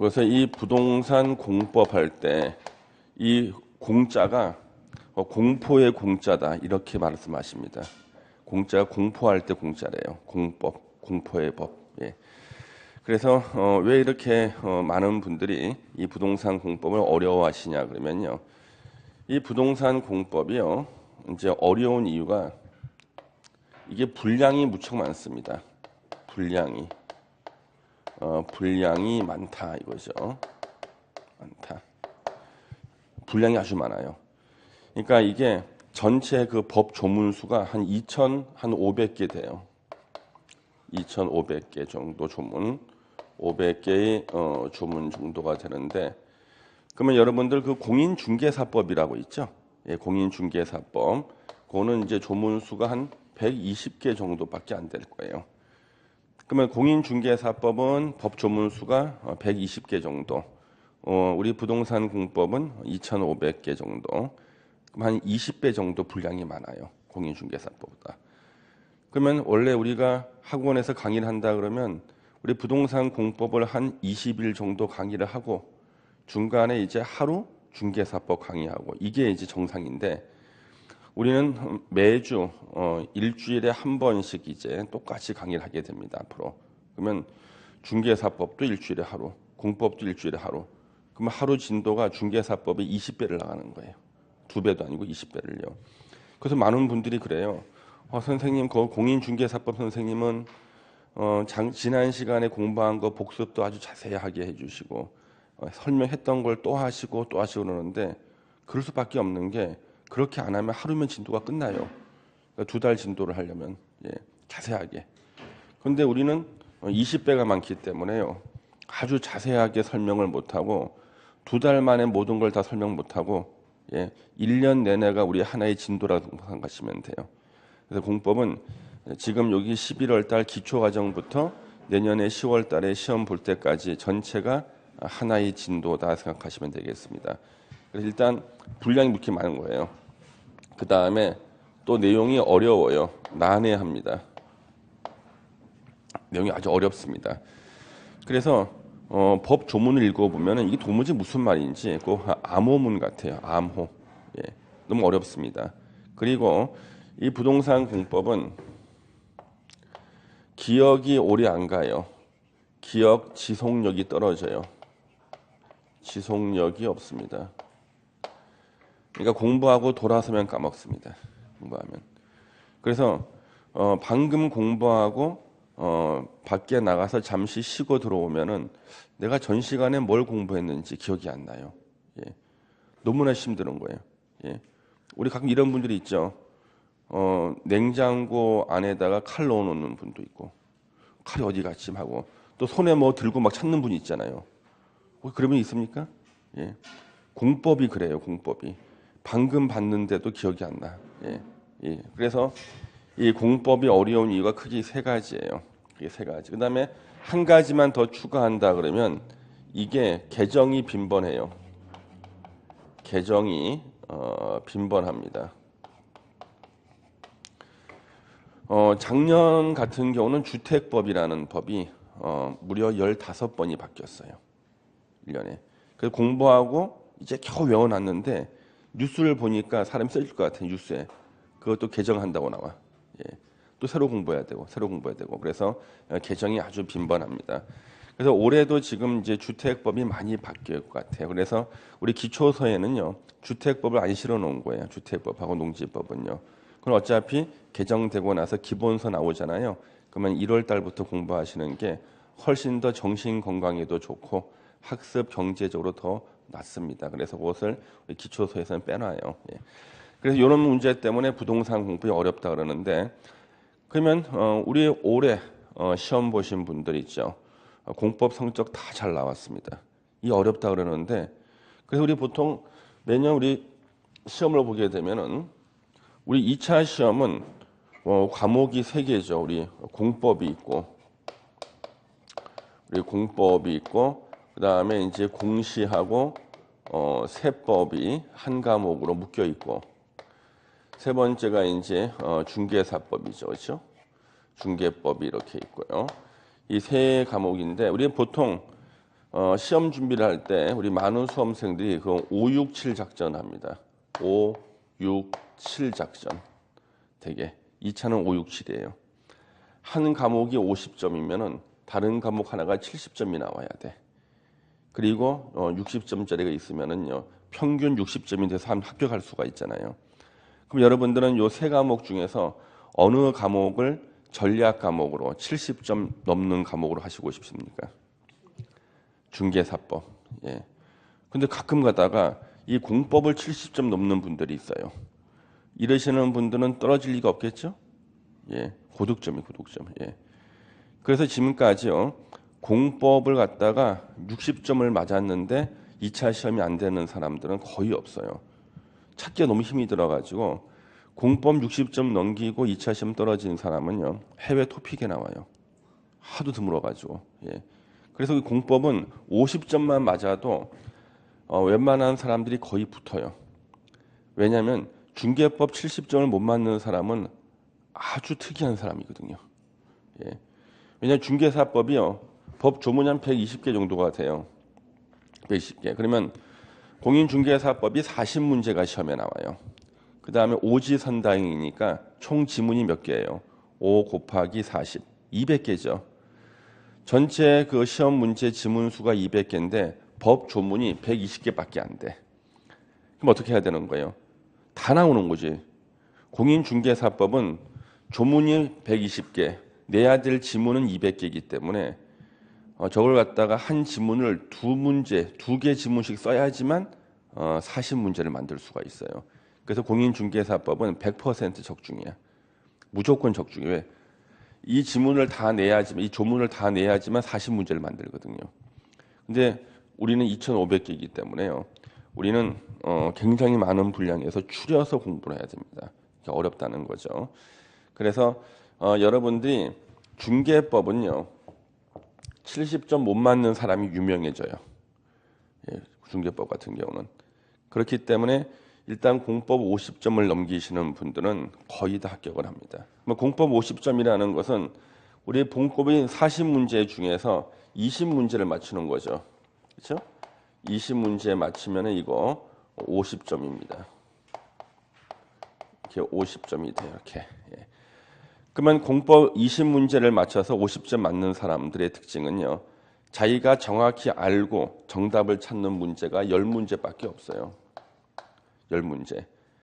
그래서 이 부동산 공법 할 때 이 공자가 어, 공포의 공자다 이렇게 말씀하십니다. 공자 공포할 때 공자래요. 공법, 공포의 법. 예. 그래서 어, 왜 이렇게 어, 많은 분들이 이 부동산 공법을 어려워하시냐 그러면요. 이 부동산 공법이요. 이제 어려운 이유가 이게 분량이 무척 많습니다. 분량이 어, 분량이 많다 이거죠. 많다. 분량이 아주 많아요. 그러니까 이게 전체 그 법 조문 수가 한 2,000, 한 500개 돼요. 2,500개 정도 조문, 500개의 어, 조문 정도가 되는데, 그러면 여러분들 그 공인중개사법이라고 있죠? 예, 공인중개사법. 그거는 이제 조문 수가 한 120개 정도밖에 안 될 거예요. 그러면 공인중개사법은 법 조문수가 120개 정도. 어, 우리 부동산 공법은 2,500개 정도. 그럼 한 20배 정도 분량이 많아요. 공인중개사법보다. 그러면 원래 우리가 학원에서 강의를 한다 그러면 우리 부동산 공법을 한 20일 정도 강의를 하고 중간에 이제 하루 중개사법 강의하고 이게 이제 정상인데 우리는 매주 어, 일주일에 한 번씩 이제 똑같이 강의를 하게 됩니다. 앞으로 그러면 중개사법도 일주일에 하루, 공법도 일주일에 하루. 그러면 하루 진도가 중개사법이 20배를 나가는 거예요. 두 배도 아니고 20배를요. 그래서 많은 분들이 그래요. 어, 선생님, 그 공인중개사법 선생님은 어, 장, 지난 시간에 공부한 거 복습도 아주 자세하게 해주시고 어, 설명했던 걸 또 하시고 또 하시고 그러는데 그럴 수밖에 없는 게 그렇게 안 하면 하루면 진도가 끝나요. 그러니까 두달 진도를 하려면 예, 자세하게. 그런데 우리는 20배가 많기 때문에요. 아주 자세하게 설명을 못하고 두 달 만에 모든 걸 다 설명 못하고 예, 1년 내내가 우리 하나의 진도라고 생각하시면 돼요. 그래서 공법은 지금 여기 11월 달 기초 과정부터 내년에 10월 달에 시험 볼 때까지 전체가 하나의 진도다 생각하시면 되겠습니다. 그래서 일단 분량이 그렇게 많은 거예요. 그 다음에 또 내용이 어려워요. 난해합니다. 내용이 아주 어렵습니다. 그래서 어, 법 조문을 읽어보면 이게 도무지 무슨 말인지 그 암호문 같아요. 암호. 예, 너무 어렵습니다. 그리고 이 부동산 공법은 기억이 오래 안 가요. 기억 지속력이 떨어져요. 지속력이 없습니다. 그러니까 공부하고 돌아서면 까먹습니다. 공부하면. 그래서 어, 방금 공부하고 어, 밖에 나가서 잠시 쉬고 들어오면은 내가 전 시간에 뭘 공부했는지 기억이 안 나요. 예. 너무나 힘든 거예요. 예. 우리 가끔 이런 분들이 있죠. 어, 냉장고 안에다가 칼 넣어놓는 분도 있고 칼이 어디 갔지 하고 또 손에 뭐 들고 막 찾는 분이 있잖아요. 분 있습니까? 예. 공법이 그래요. 공법이 방금 봤는데도 기억이 안 나. 예. 예. 그래서 이 공법이 어려운 이유가 크게 세 가지예요. 이게 세 가지. 그다음에 한 가지만 더 추가한다 그러면 이게 개정이 빈번해요. 개정이 어, 빈번합니다. 어, 작년 같은 경우는 주택법이라는 법이 어, 무려 15번이 바뀌었어요. 1년에. 그래서 공부하고 이제 겨우 외워놨는데 뉴스를 보니까 사람이 써질 것 같아요. 뉴스에. 그것도 개정한다고 나와. 예. 또 새로 공부해야 되고 새로 공부해야 되고 그래서 개정이 아주 빈번합니다. 그래서 올해도 지금 이제 주택법이 많이 바뀔 것 같아요. 그래서 우리 기초서에는요 주택법을 안 실어 놓은 거예요. 주택법하고 농지법은요. 그럼 어차피 개정되고 나서 기본서 나오잖아요. 그러면 1월 달부터 공부하시는 게 훨씬 더 정신 건강에도 좋고 학습 경제적으로 더 낫습니다. 그래서 그것을 기초서에서는 빼놔요. 예. 그래서 이런 문제 때문에 부동산 공부가 어렵다 그러는데 그러면 어, 우리 올해 어, 시험 보신 분들 있죠. 어, 공법 성적 다 잘 나왔습니다. 이 어렵다 그러는데 그래서 우리 보통 매년 우리 시험을 보게 되면은 우리 2차 시험은 어, 과목이 세 개죠. 우리 공법이 있고, 우리 공법이 있고, 그 다음에 이제 공시하고 어, 세법이 한 과목으로 묶여 있고, 세 번째가 이제 어, 중개사법이죠, 그렇죠? 중개법이 이렇게 있고요. 이 세 과목인데 우리 보통 어, 시험 준비를 할 때 우리 많은 수험생들이 그 567 작전 합니다. 567 작전. 되게 2차는 567이에요. 한 과목이 50점이면은 다른 과목 하나가 70점이 나와야 돼. 그리고 어, 60점짜리가 있으면은요 평균 60점이 돼서 한 합격할 수가 있잖아요. 그럼 여러분들은 요 세 과목 중에서 어느 과목을 전략 과목으로 70점 넘는 과목으로 하시고 싶습니까? 중개사법. 예. 근데 가끔 가다가 이 공법을 70점 넘는 분들이 있어요. 이러시는 분들은 떨어질 리가 없겠죠? 예. 고득점이 고득점. 예. 그래서 지금까지요. 공법을 갖다가 60점을 맞았는데 2차 시험이 안 되는 사람들은 거의 없어요. 찾기가 너무 힘이 들어가지고 공법 60점 넘기고 2차 시험 떨어진 사람은요 해외 토픽에 나와요. 하도 드물어가지고. 예. 그래서 이 공법은 50점만 맞아도 어, 웬만한 사람들이 거의 붙어요. 왜냐하면 중개법 70점을 못 맞는 사람은 아주 특이한 사람이거든요. 예. 왜냐하면 중개사법이요 법 조문이 한 120개 정도가 돼요. 120개. 그러면 공인중개사법이 40문제가 시험에 나와요. 그 다음에 오지선다행이니까 총 지문이 몇 개예요? 5 곱하기 40, 200개죠. 전체 그 시험 문제 지문 수가 200개인데 법 조문이 120개밖에 안 돼. 그럼 어떻게 해야 되는 거예요? 다 나오는 거지. 공인중개사법은 조문이 120개, 내야 될 지문은 200개이기 때문에 어, 저걸 갖다가 한 지문을 두 문제, 두 개 지문씩 써야지만 어, 40문제를 만들 수가 있어요. 그래서 공인중개사법은 100% 적중이야. 무조건 적중이 왜? 이 지문을 다 내야지만, 이 조문을 다 내야지만 40문제를 만들거든요. 근데 우리는 2,500개이기 때문에요. 우리는 어, 굉장히 많은 분량에서 추려서 공부를 해야 됩니다. 어렵다는 거죠. 그래서 어, 여러분들이 중개법은요. 70점 못 맞는 사람이 유명해져요. 예, 중개법 같은 경우는 그렇기 때문에 일단 공법 50점을 넘기시는 분들은 거의 다 합격을 합니다. 뭐 공법 50점이라는 것은 우리 본법인 40문제 중에서 20문제를 맞추는 거죠. 그렇죠? 20문제 맞추면 이거 50점입니다. 이렇게 50점이 돼요. 이렇게. 예. 그러면 공법 20문제를 맞춰서 50점 맞는 사람들의 특징은요. 자기가 정확히 알고 정답을 찾는 문제가 10문제밖에 없어요. 10문제.